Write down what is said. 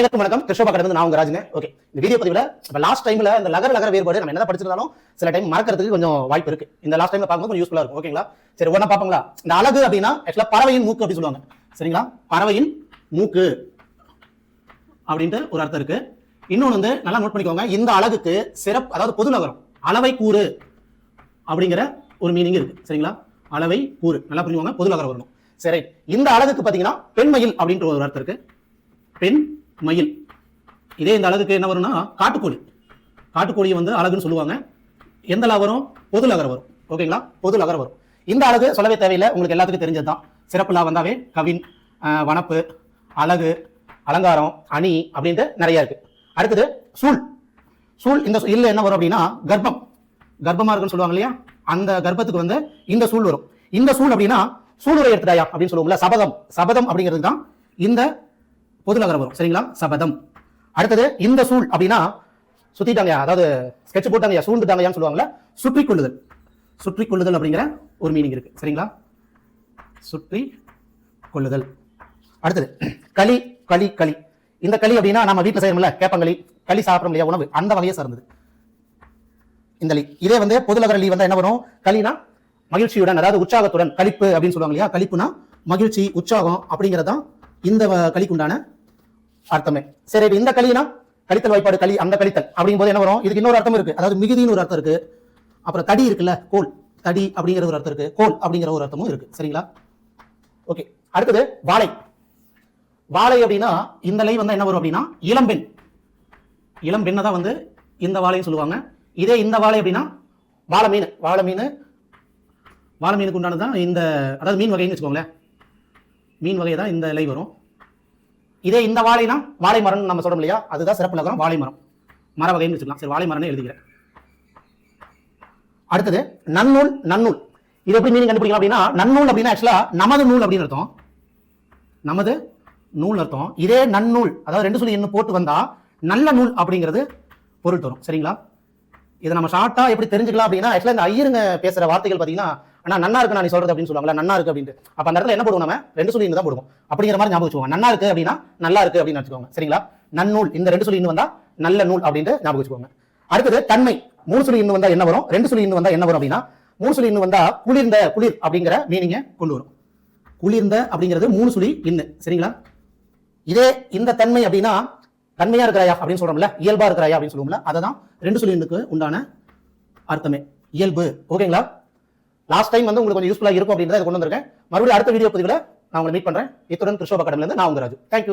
அனைவருக்கும் வணக்கம். கிருஷ்ணபா கடந்து நான் உங்க ராஜுங்க ஓகே இந்த வீடியோ பதிவுல இப்ப லாஸ்ட் டைம்ல இந்த லகர லகர வேறுபாடு நம்ம என்ன படிச்சிருந்தாலும் சில டைம் மறக்கிறதுக்கு கொஞ்சம் வாய்ப்பு இருக்கு. இந்த லாஸ்ட் டைம்ல பார்க்கும்போது கொஞ்சம் யூஸ்ஃபுல்லா இருக்கும். ஓகேங்களா சரி உடனே பாப்போங்களா இந்த அழகு அப்படின்னா ஆக்சுவலா பறவையின் மூக்கு அப்படின்னு சொல்லுவாங்க. சரிங்களா? பறவையின் மூக்கு அப்படின்ட்டு ஒரு அர்த்தம் இருக்கு. இன்னொன்று வந்து நல்லா நோட் பண்ணிக்கோங்க. இந்த அழகுக்கு சிறப்பு அதாவது பொது நகரம் அளவை கூறு அப்படிங்கிற ஒரு மீனிங் இருக்கு. சரிங்களா? அளவை கூறு. நல்லா புரிஞ்சுக்கோங்க. பொது நகரம் வரணும். சரி இந்த அழகுக்கு பாத்தீங்கன்னா பெண்மயில் அப்படின்ற ஒரு அர்த்தம் இருக்கு. பெண் மயில். இதே இந்த அழகுக்கு என்ன வரும்னா காட்டுக்கோழி. காட்டுக்கோழியை வந்து அழகுன்னு சொல்லுவாங்க. எந்த லா வரும்? பொது லகர வரும். ஓகேங்களா பொது லகர வரும். இந்த அழகு சொல்லவே தேவையில்லை. உங்களுக்கு எல்லாத்துக்கும் தெரிஞ்சது தான் சிறப்பு வந்தாவே கவின் வனப்பு அழகு அலங்காரம் அணி அப்படின்ட்டு நிறைய இருக்கு. அடுத்தது சூழ். சூழ் இந்த இல்ல என்ன வரும் அப்படின்னா கர்ப்பம். கர்ப்பமா இருக்குன்னு சொல்லுவாங்க இல்லையா? அந்த கர்ப்பத்துக்கு வந்து இந்த சூழ் வரும். இந்த சூழ் அப்படின்னா சூளுரை எடுத்துட்டாயா அப்படின்னு சொல்லுவோம்ல சபதம். சபதம் அப்படிங்கிறது தான் இந்த பொது நகரம் வரும் சரிங்களா? சபதம். அடுத்தது இந்த சூழ் அப்படின்னா சுத்திட்டாங்க அதாவது ஸ்கெட்ச் போட்டாங்க சூழ்ந்துட்டாங்கயான்னு சொல்லுவாங்கல்ல? சுற்றி கொள்ளுதல் சுற்றி கொள்ளுதல் அப்படிங்கிற ஒரு மீனிங் இருக்கு. சரிங்களா? சுற்றி கொள்ளுதல் அடுத்தது களி களி களி. இந்த களி அப்படின்னா நம்ம வீட்டில் செய்யறோம்ல கேப்பங்களி. களி சாப்பிடும் இல்லையா உணவு. அந்த வகையை சார்ந்தது. இந்த லீ இதே வந்து பொதுலகர லீ வந்தா என்ன வரும்? களினா மகிழ்ச்சியுடன் அதாவது உற்சாகத்துடன் கழிப்பு அப்படின்னு சொல்லுவாங்க இல்லையா? கழிப்புனா மகிழ்ச்சி உற்சாகம் அப்படிங்கறதுதான் இந்த வ- களிக்குண்டான அர்த்தமே. சரி இந்த களினா? கழித்தல் வாய்ப்பாடு களி அந்த கழித்தல் அப்படிங்கும்போது என்ன வரும்? இதுக்கு இன்னொரு அர்த்தம் இருக்கு. அதாவது மிகுதின்னு ஒரு அர்த்தம் இருக்கு. அப்புறம் தடி இருக்குல்ல கோல். தடி அப்படிங்கிற ஒரு அர்த்தம் இருக்கு. கோல் அப்படிங்கிற ஒரு அர்த்தமும் இருக்கு. சரிங்களா? ஓகே. அடுத்தது வாழை. வாழை அப்படின்னா இந்த லை வந்து என்ன வரும் அப்படின்னா இளம்பெண். இளம் பெண்ணை தான் வந்து இந்த வாழைன்னு சொல்லுவாங்க. இதே இந்த வாழை அப்படின்னா வாழை மீன் வாழை மீன் வாழை மீனுக்கு உண்டானது தான் இந்த அதாவது மீன் வகைன்னு வச்சுக்கோங்களேன். மீன் வகையை தான் இந்த இலை வரும். இதே இந்த வாழைனா வாழை மரம்னு நம்ம சொல்கிறோம் இல்லையா? அதுதான் சிறப்பு நகரம் வாழை மரம். மர வகைன்னு வச்சுக்கலாம். சரி வாழை மரம்னு எழுதிக்கிறேன். அடுத்தது நன்னூல் நன்னூல். இது எப்படி மீனிங் கண்டுபிடிக்கலாம் அப்படின்னா நன்னூல் அப்படின்னா ஆக்சுவலா நமது நூல் அப்படின்னு அர்த்தம். நமது நூல் அர்த்தம். இதே நன்னூல் அதாவது ரெண்டு சொல்லி என்ன போட்டு வந்தால் நல்ல நூல் அப்படிங்கிறது பொருள் தரும். சரிங்களா? இதை நம்ம ஷார்ட்டாக எப்படி தெரிஞ்சுக்கலாம் அப்படின்னா ஆக்சுவலாக இந்த ஐயருங்க பேசுகிற வார்த்தைகள் பார்த்தீங்கன்னா ஆனால் நன்னா இருக்கு நான் நீ சொல்றது அப்படின்னு சொல்லுவாங்களா நன்னா இருக்கு அப்படின்ட்டு. அப்ப அந்த இடத்துல என்ன போடுவோம் நம்ம? ரெண்டு சொல்லி தான் போடுவோம். அப்படிங்கிற மாதிரி ஞாபகம் வச்சுக்கோங்க. நன்னா இருக்கு அப்படின்னா நல்லா இருக்கு அப்படின்னு வச்சுக்கோங்க. சரிங்களா? நன்னூல் இந்த ரெண்டு சொல்லி இன்னும் வந்தா நல்ல நூல் அப்படின்ட்டு ஞாபகம் வச்சுக்கோங்க. அடுத்தது தன்மை மூணு சொல்லி இன்னும் வந்தா என்ன வரும்? ரெண்டு சொல்லி இன்னும் வந்தா என்ன வரும் அப்படின்னா மூணு சொல்லி இன்னும் வந்தா குளிர்ந்த குளிர் அப்படிங்கிற மீனிங்க கொண்டு வரும். குளிர்ந்த அப்படிங்கிறது மூணு சுழி இன்னு. சரிங்களா? இதே இந்த தன்மை அப்படின்னா தன்மையா இருக்கிறாயா அப்படின்னு சொல்றோம்ல இயல்பா இருக்கிறாயா அப்படின்னு சொல்லுவோம்ல அதை தான் ரெண்டு சொல்லி இன்னுக்கு உண்டான அர்த்தமே. இயல்பு. ஓகேங்களா? லாஸ்ட் டைம் வந்து உங்களுக்கு கொஞ்சம் யூஸ்ஃபுல்லாக இருக்கும் அப்படின்றத கொண்டு வந்திருக்கேன். மறுபடியும் அடுத்த வீடியோ பதிவில் நான் உங்களை மீட் பண்ணுறேன் இத்துடன் கிருஷ்ணோப கடமிலேருந்து நான் உங்க ராஜு. தேங்க்யூ